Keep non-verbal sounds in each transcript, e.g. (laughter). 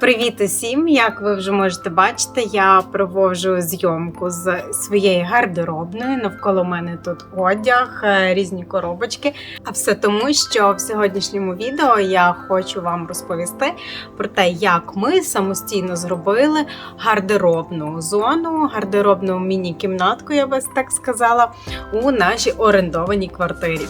Привіт усім! Як ви вже можете бачити, я проводжу зйомку з своєї гардеробної. Навколо мене тут одяг, е, різні коробочки. А все тому, що в сьогоднішньому відео я хочу вам розповісти про те, як ми самостійно зробили гардеробну зону, гардеробну міні-кімнатку, я би так сказала, у нашій орендованій квартирі.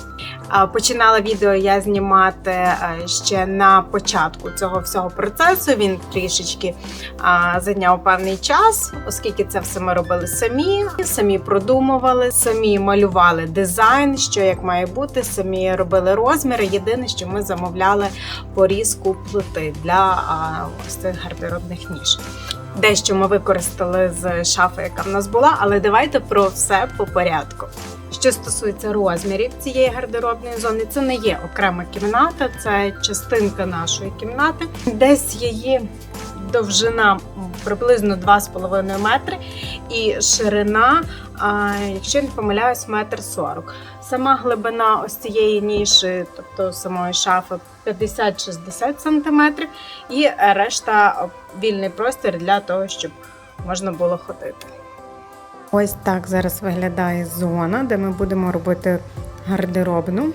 Починала відео я знімати е, ще на початку цього всього процесу. Він трішечки а, зайняв певний час, оскільки це все ми робили самі, самі продумували, самі малювали дизайн, що як має бути, самі робили розміри. Єдине, що ми замовляли порізку плити для ось цих гардеробних ніж. Дещо ми використали з шафи, яка в нас була, але давайте про все по порядку. Що стосується розмірів цієї гардеробної зони, це не є окрема кімната, це частинка нашої кімнати. Десь її довжина приблизно 2,5 метри і ширина, якщо не помиляюсь, метр 40. Сама глибина ось цієї ніші, тобто самої шафи, 50-60 см, і решта вільний простір для того, щоб можна було ходити. Ось так зараз виглядає зона, де ми будемо робити гардеробну.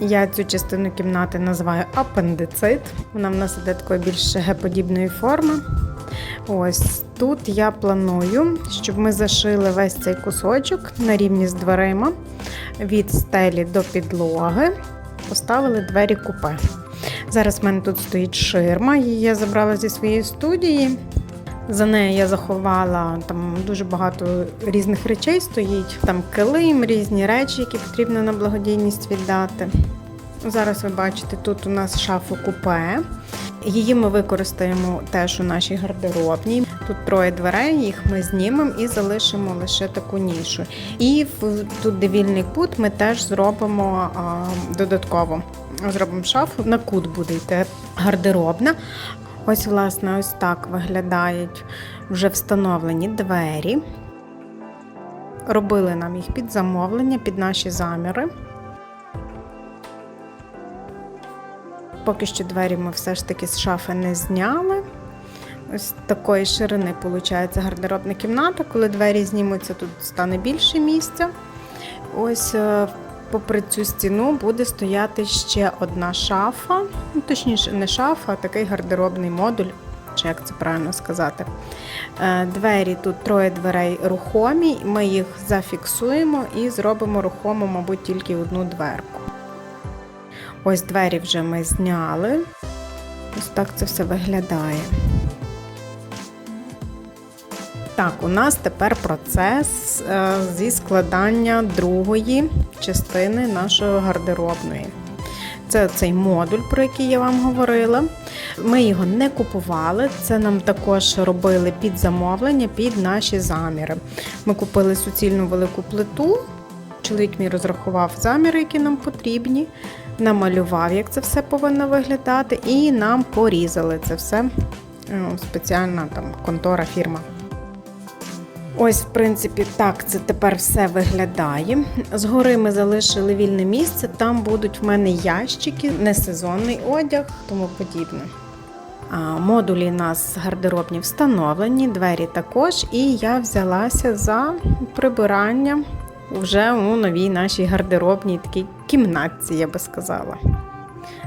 Я цю частину кімнати називаю апендицит. Вона в нас іде такої більш Г-подібної форми. Ось тут я планую, щоб ми зашили весь цей кусочок на рівні з дверима від стелі до підлоги. Поставили двері купе. Зараз в мене тут стоїть ширма, її я забрала зі своєї студії. За нею я заховала там дуже багато різних речей стоїть. Там килим, різні речі, які потрібно на благодійність віддати. Зараз ви бачите, тут у нас шафу купе. Її ми використаємо теж у нашій гардеробній. Тут троє дверей, їх ми знімемо і залишимо лише таку нішу. І в тут де вільний кут ми теж зробимо додатково. Зробимо шафу, на кут буде йти гардеробна. Ось, власне, ось так виглядають вже встановлені двері. Робили нам їх під замовлення, під наші заміри. Поки що двері ми все ж таки з шафи не зняли. Ось такої ширини виходить гардеробна кімната. Коли двері знімуться, тут стане більше місця. Ось е, попри цю стіну буде стояти ще одна шафа, ну, точніше, не шафа, а такий гардеробний модуль, чи як це правильно сказати. Е, Двері тут троє дверей рухомі, ми їх зафіксуємо і зробимо рухому, мабуть, тільки одну дверку. Ось двері вже ми зняли. Ось так це все виглядає. Так, у нас тепер процес е, зі складання другої частини нашої гардеробної. Це цей модуль, про який я вам говорила. Ми його не купували, це нам також робили під замовлення, під наші заміри. Ми купили суцільну велику плиту. Чоловік мій розрахував заміри, які нам потрібні, намалював, як це все повинно виглядати, і нам порізали це все. е, Спеціальна там контора фірма. Ось, в принципі, так це тепер все виглядає. Згори ми залишили вільне місце, там будуть в мене ящики, несезонний одяг, тому подібне. Модулі у нас гардеробні встановлені, двері також, і я взялася за прибирання вже у новій нашій гардеробній такій кімнатці, я би сказала.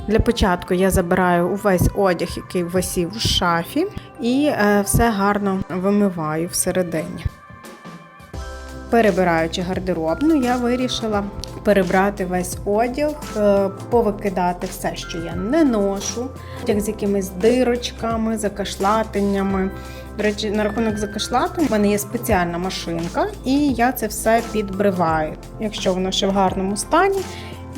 Для початку я забираю увесь одяг, який висів в шафі, і е, все гарно вимиваю всередині. Перебираючи гардеробну, я вирішила перебрати весь одяг, е, повикидати все, що я не ношу, одяг з якимись дирочками, закашлатиннями. До речі, на рахунок закашлатин в мене є спеціальна машинка, і я це все підбриваю. Якщо воно ще в гарному стані,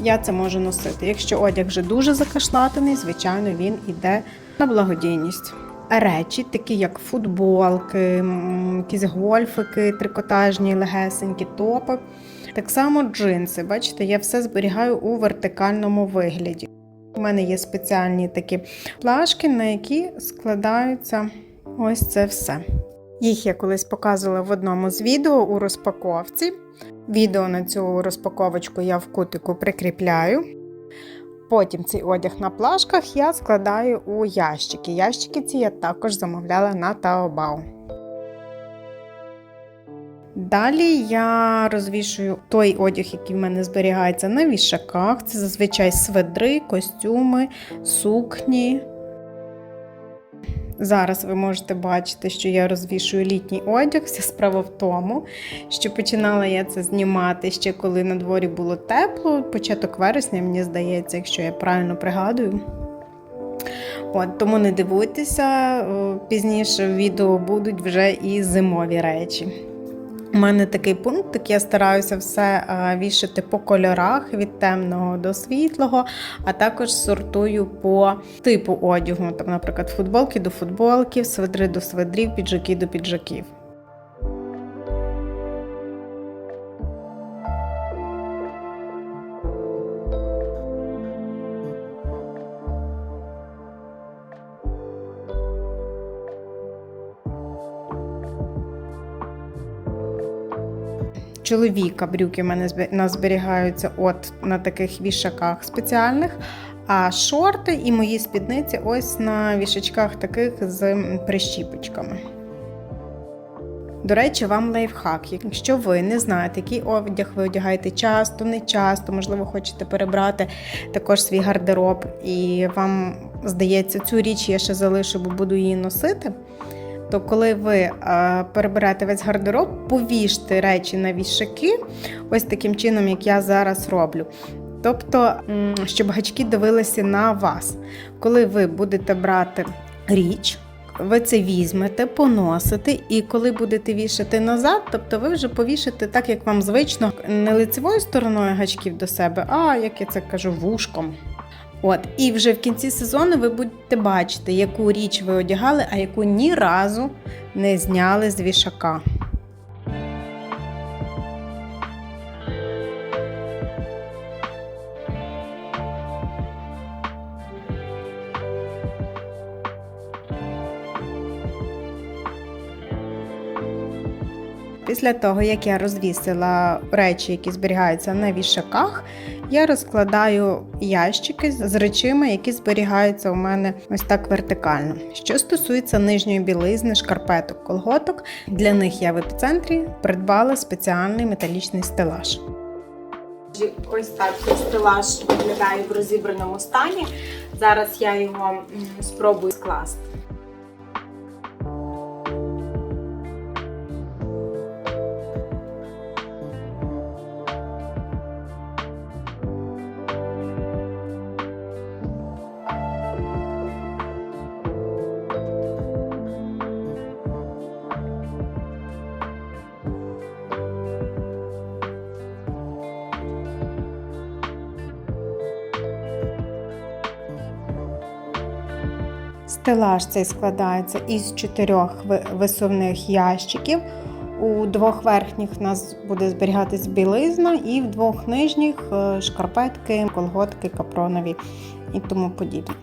я це можу носити. Якщо одяг вже дуже закашлатаний, звичайно, він іде на благодійність. Речі, такі як футболки, якісь гольфики, трикотажні, легесенькі топи. Так само джинси. Бачите, я все зберігаю у вертикальному вигляді. У мене є спеціальні такі плашки, на які складаються ось це все. Їх я колись показувала в одному з відео у розпаковці. Відео на цю розпаковочку я в кутику прикріпляю. Потім цей одяг на плашках я складаю у ящики. Ящики ці я також замовляла на Taobao. Далі я розвішую той одяг, який в мене зберігається на вішаках. Це зазвичай сведри, костюми, сукні. Зараз ви можете бачити, що я розвішую літній одяг. Вся справа в тому, що починала я це знімати ще коли на дворі було тепло, початок вересня, мені здається, якщо я правильно пригадую. От, Тому не дивуйтеся, пізніше в відео будуть вже і зимові речі. У мене такий пункт, я стараюся все вішати по кольорах від темного до світлого, а також сортую по типу одягу. Там, наприклад, футболки до футболків, свидри до свидрів, піджаки до піджаків. Чоловіка брюки в мене зберігаються от на таких вішаках спеціальних. А шорти і мої спідниці ось на вішачках таких з прищіпочками. До речі, вам лайфхак. Якщо ви не знаєте, який одяг ви одягаєте часто, не часто, можливо, хочете перебрати також свій гардероб, і вам здається, цю річ я ще залишу, бо буду її носити то коли ви е, переберете весь гардероб, повіжте речі на вішаки, ось таким чином, як я зараз роблю. Тобто, щоб гачки дивилися на вас. Коли ви будете брати річ, ви це візьмете, поносите, і коли будете вішати назад, тобто ви вже повішите так, як вам звично, не лицевою стороною гачків до себе, а як я це кажу, вушком. От, І вже в кінці сезону ви будете бачити, яку річ ви одягали, а яку ні разу не зняли з вішака. Після того, як я розвісила речі, які зберігаються на вішаках, я розкладаю ящики з речами, які зберігаються у мене ось так вертикально. Що стосується нижньої білизни, шкарпеток, колготок, для них я в епіцентрі придбала спеціальний металічний стелаж. Ось так цей стелаж виглядає в розібраному стані. Зараз я його спробую скласти. Стелаж цей складається із чотирьох висувних ящиків. У двох верхніх у нас буде зберігатись білизна, і в двох нижніх е, шкарпетки, колготки, капронові і тому подібне.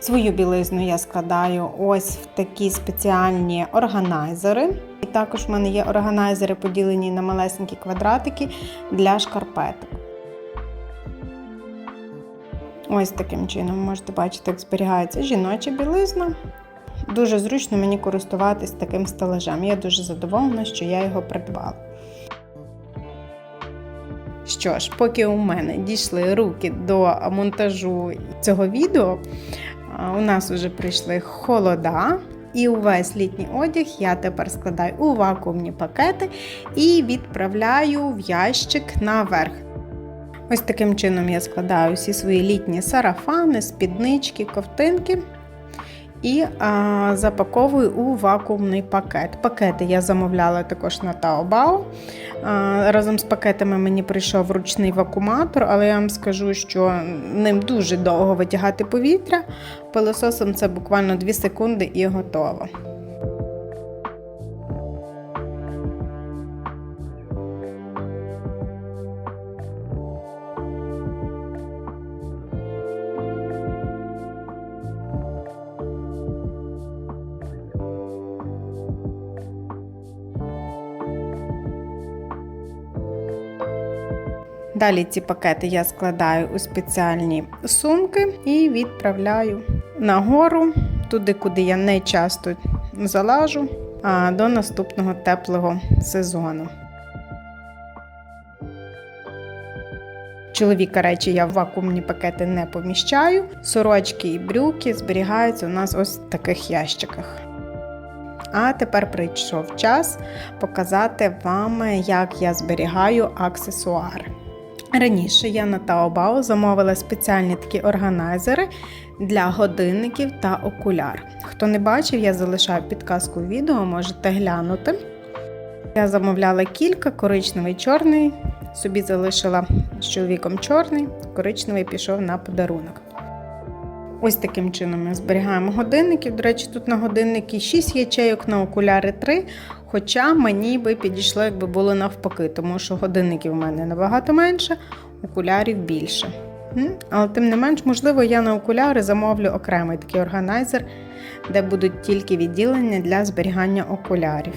Свою білизну я складаю ось в такі спеціальні органайзери. І також в мене є органайзери, поділені на малесенькі квадратики для шкарпеток. Ось таким чином можете бачити, як зберігається жіноча білизна. Дуже зручно мені користуватись таким стелажем. Я дуже задоволена, що я його придбала. Що ж, поки у мене дійшли руки до монтажу цього відео, у нас вже прийшли холода. І увесь літній одяг я тепер складаю у вакуумні пакети і відправляю в ящик наверх. Ось таким чином я складаю всі свої літні сарафани, спіднички, ковтинки і а, запаковую у вакуумний пакет. Пакети я замовляла також на Taobao. А, разом з пакетами мені прийшов ручний вакууматор, але я вам скажу, що ним дуже довго витягати повітря. Пилососом це буквально 2 секунди і готово. Далі ці пакети я складаю у спеціальні сумки і відправляю нагору, туди, куди я не часто залажу, а до наступного теплого сезону. Чоловіка речі я в вакуумні пакети не поміщаю. Сорочки і брюки зберігаються у нас ось в таких ящиках. А тепер прийшов час показати вам, як я зберігаю аксесуари. Раніше я на Taobao замовила спеціальні такі органайзери для годинників та окуляр. Хто не бачив, я залишаю підказку в відео, можете глянути. Я замовляла кілька, коричневий чорний, собі залишила з чоловіком чорний, коричневий пішов на подарунок. Ось таким чином ми зберігаємо годинники. До речі, тут на годинники 6 ячейок, на окуляри 3. Хоча мені би підійшло, якби було навпаки, тому що годинників у мене набагато менше, окулярів більше. Але тим не менш, можливо, я на окуляри замовлю окремий такий органайзер, де будуть тільки відділення для зберігання окулярів.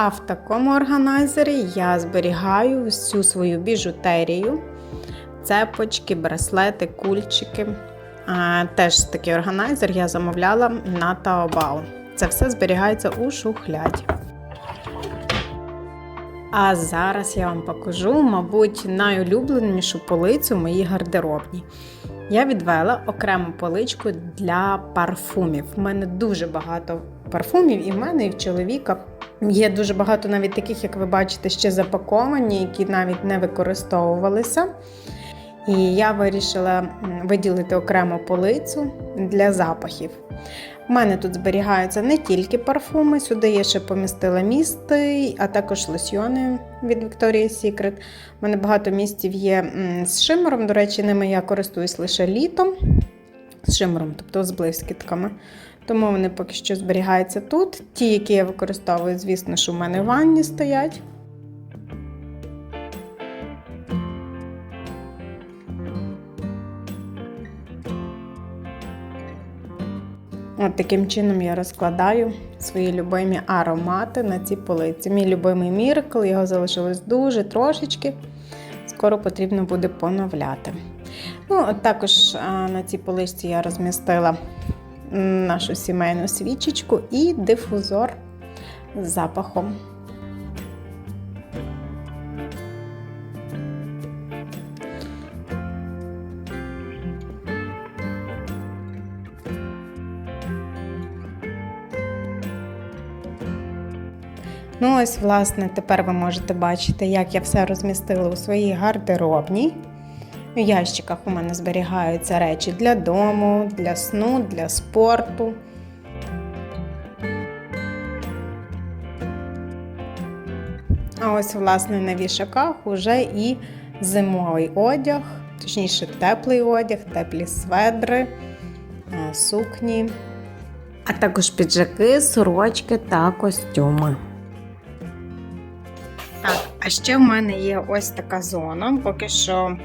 А в такому органайзері я зберігаю всю свою біжутерію, цепочки, браслети, кульчики. Теж такий органайзер я замовляла на Taobao. Це все зберігається у шухляді. А зараз я вам покажу, мабуть, найулюбленішу полицю в моїй гардеробній. Я відвела окрему поличку для парфумів. У мене дуже багато парфумів, і в мене, і в чоловіка. Є дуже багато навіть таких, як ви бачите, ще запаковані, які навіть не використовувалися. І я вирішила виділити окрему полицю для запахів. У мене тут зберігаються не тільки парфуми, сюди я ще помістила місти, а також лосьйони від Victoria's Secret. У мене багато містів є з шимером. До речі, ними я користуюсь лише літом. З шимером, тобто з блискітками. Тому вони поки що зберігаються тут. Ті, які я використовую, звісно, що в мене в ванні стоять. От таким чином я розкладаю свої любимі аромати на ці полиці. Мій любимий Miracle, його залишилось дуже трошечки. Скоро потрібно буде поновляти. Ну, от також а, на цій поличці я розмістила нашу сімейну свічечку і дифузор з запахом. Ну, ось, власне, тепер ви можете бачити, як я все розмістила у своїй гардеробній. У ящиках у мене зберігаються речі для дому, для сну, для спорту. А ось, власне, на вішаках уже і зимовий одяг, точніше, теплий одяг, теплі сведри, е, сукні, а також піджаки, сорочки та костюми. Так, а ще в мене є ось така зона. Поки що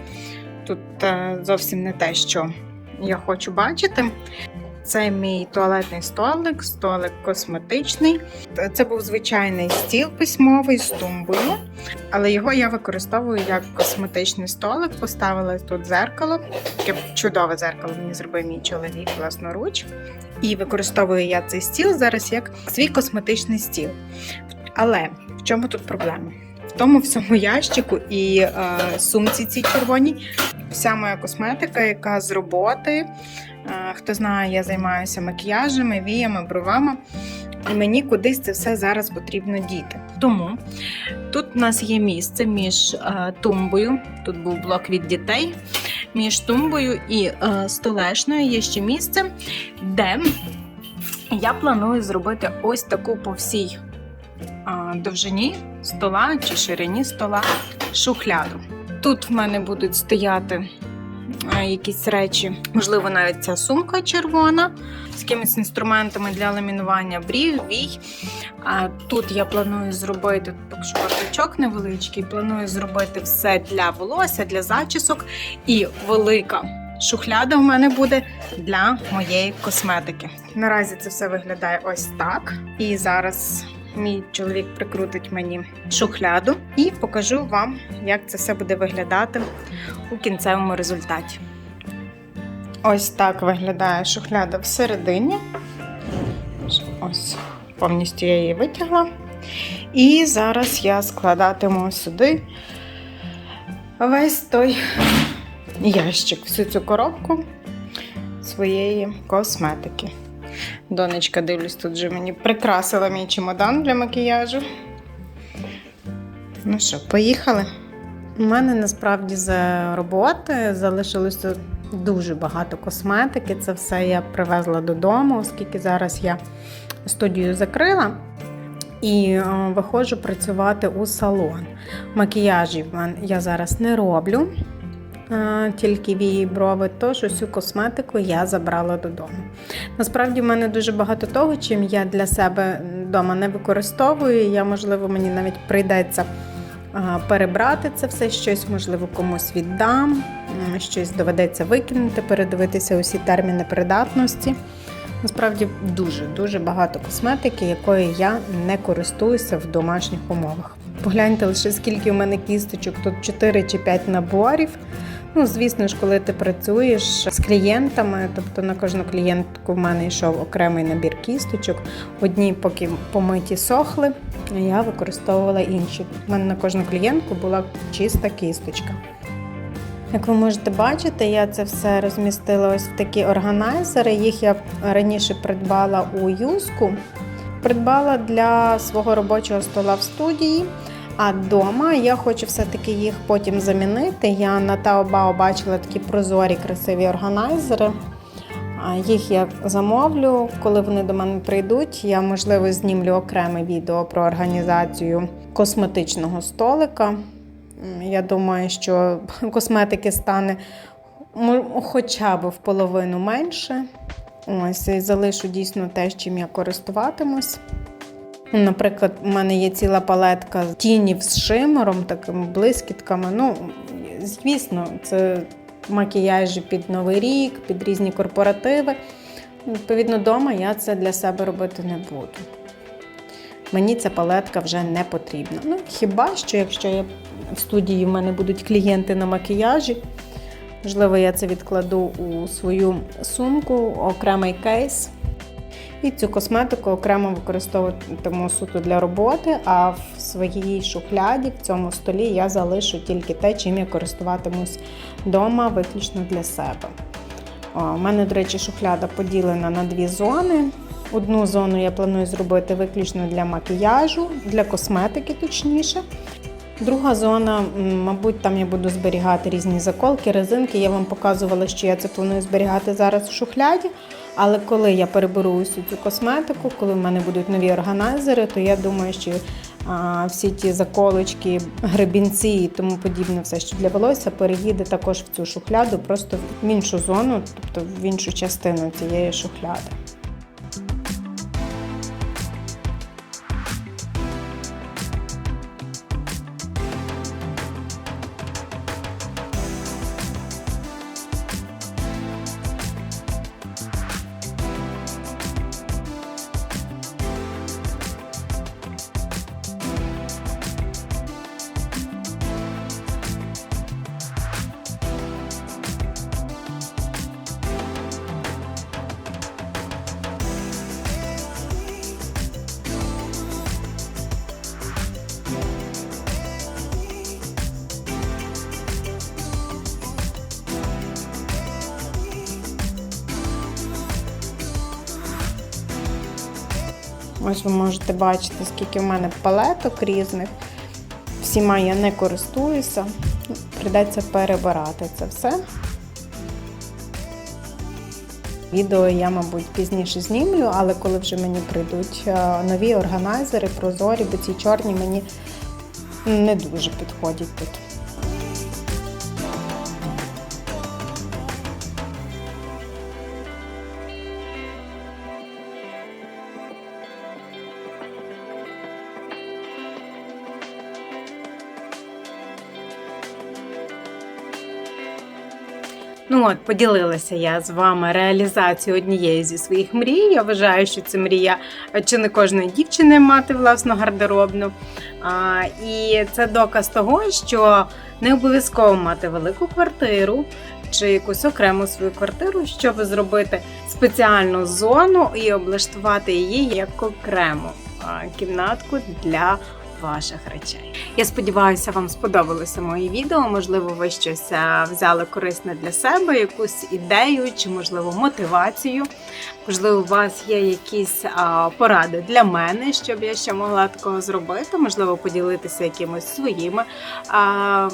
тут е, зовсім не те, що я хочу бачити. Це мій туалетний столик, столик косметичний. Це був звичайний стіл письмовий з тумбою, але його я використовую як косметичний столик. Поставила тут зеркало, таке чудове зеркало мені зробив мій чоловік власноруч. І використовую я цей стіл зараз як свій косметичний стіл. Але в чому тут проблема? В тому всьому ящику і е, сумці цій червоній вся моя косметика, яка з роботи. Е, Хто знає, я займаюся макіяжами, віями, бровами. І мені кудись це все зараз потрібно діти. Тому тут у нас є місце між е, тумбою, тут був блок від дітей, між тумбою і е, столешною є ще місце, де я планую зробити ось таку по всій довжині стола чи ширині стола шухляду. Тут в мене будуть стояти е, якісь речі. Можливо, навіть ця сумка червона з якимись інструментами для ламінування брів, вій. Тут я планую зробити що бардачок невеличкий. Планую зробити все для волосся, для зачісок. І велика шухляда в мене буде для моєї косметики. Наразі це все виглядає ось так. І зараз мій чоловік прикрутить мені шухляду і покажу вам, як це все буде виглядати у кінцевому результаті. Ось так виглядає шухляда всередині. Ось повністю я її витягла. І зараз я складатиму сюди весь той ящик, всю цю коробку своєї косметики. Донечка, дивлюсь, тут вже мені прикрасила мій чемодан для макіяжу. Ну що, поїхали? У мене насправді з роботи залишилося дуже багато косметики. Це все я привезла додому, оскільки зараз я студію закрила і е, виходжу працювати у салон. Макіяжів я зараз не роблю, тільки вії брови, тож усю косметику я забрала додому. Насправді, в мене дуже багато того, чим я для себе вдома не використовую. Я, можливо, мені навіть прийдеться перебрати це все, щось, можливо, комусь віддам, щось доведеться викинути, передивитися усі терміни придатності. Насправді дуже-дуже багато косметики, якою я не користуюся в домашніх умовах. Погляньте лише скільки у мене кісточок, тут 4 чи 5 наборів. Ну, звісно ж, коли ти працюєш з клієнтами, тобто на кожну клієнтку в мене йшов окремий набір кісточок. Одні, поки помиті сохли, я використовувала інші. У мене на кожну клієнтку була чиста кісточка. Як ви можете бачити, я це все розмістила ось в такі органайзери. Їх я раніше придбала у юску. Придбала для свого робочого стола в студії. А вдома я хочу все-таки їх потім замінити. Я на Таобао бачила такі прозорі, красиві органайзери. Їх я замовлю, коли вони до мене прийдуть. Я, можливо, знімлю окреме відео про організацію косметичного столика. Я думаю, що (laughs) косметики стане хоча б в половину менше. Ось, і залишу дійсно те, чим я користуватимусь. Наприклад, у мене є ціла палетка тінів з шимером, такими блискітками. Ну, звісно, це макіяжі під Новий рік, під різні корпоративи. Відповідно, вдома я це для себе робити не буду. Мені ця палетка вже не потрібна. Ну, хіба що, якщо я в студії в мене будуть клієнти на макіяжі, можливо, я це відкладу у свою сумку, окремий кейс. І цю косметику окремо використовуватиму суто для роботи, а в своїй шухляді, в цьому столі, я залишу тільки те, чим я користуватимусь вдома, виключно для себе. У мене, до речі, шухляда поділена на дві зони. Одну зону я планую зробити виключно для макіяжу, для косметики, точніше. Друга зона, мабуть, там я буду зберігати різні заколки, резинки. Я вам показувала, що я це планую зберігати зараз в шухляді. Але коли я переберу усю цю косметику, коли в мене будуть нові органайзери, то я думаю, що а, всі ті заколочки, гребінці і тому подібне, все, що для волосся, переїде також в цю шухляду, просто в іншу зону, тобто в іншу частину цієї шухляди. Ось ви можете бачити, скільки в мене палеток різних. Всіма я не користуюся, прийдеться перебирати це все. Відео я, мабуть, пізніше знімлю, але коли вже мені прийдуть е, нові органайзери, прозорі, бо ці чорні мені не дуже підходять тут. От, поділилася я з вами реалізацією однієї зі своїх мрій. Я вважаю, що це мрія е, чи не кожної дівчини мати власну гардеробну. А, і це доказ того, що не обов'язково мати велику квартиру чи якусь окрему свою квартиру, щоб зробити спеціальну зону і облаштувати її як окрему кімнатку для ваших речей. Я сподіваюся, вам сподобалося моє відео. Можливо, ви щось взяли корисне для себе, якусь ідею чи, можливо, мотивацію. Можливо, у вас є якісь а, поради для мене, щоб я ще могла такого зробити. Можливо, поділитися якимось своїми. А,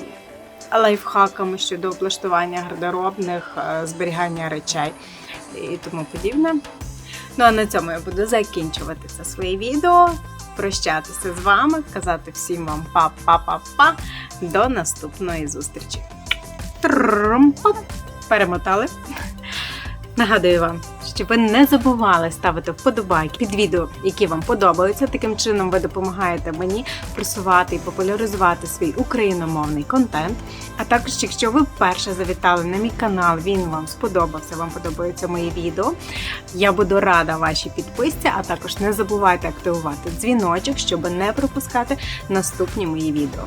лайфхаками щодо облаштування гардеробних, е, зберігання речей і тому подібне. Ну а на цьому я буду закінчувати це своє відео. Прощатися з вами, казати всім вам па-па-па-па. До наступної зустрічі. Перемотали. Нагадую вам, щоб ви не забували ставити вподобайки під відео, які вам подобаються. Таким чином ви допомагаєте мені просувати і популяризувати свій україномовний контент. А також, якщо ви вперше завітали на мій канал, він вам сподобався, вам подобаються мої відео. Я буду рада вашій підписці, а також не забувайте активувати дзвіночок, щоб не пропускати наступні мої відео.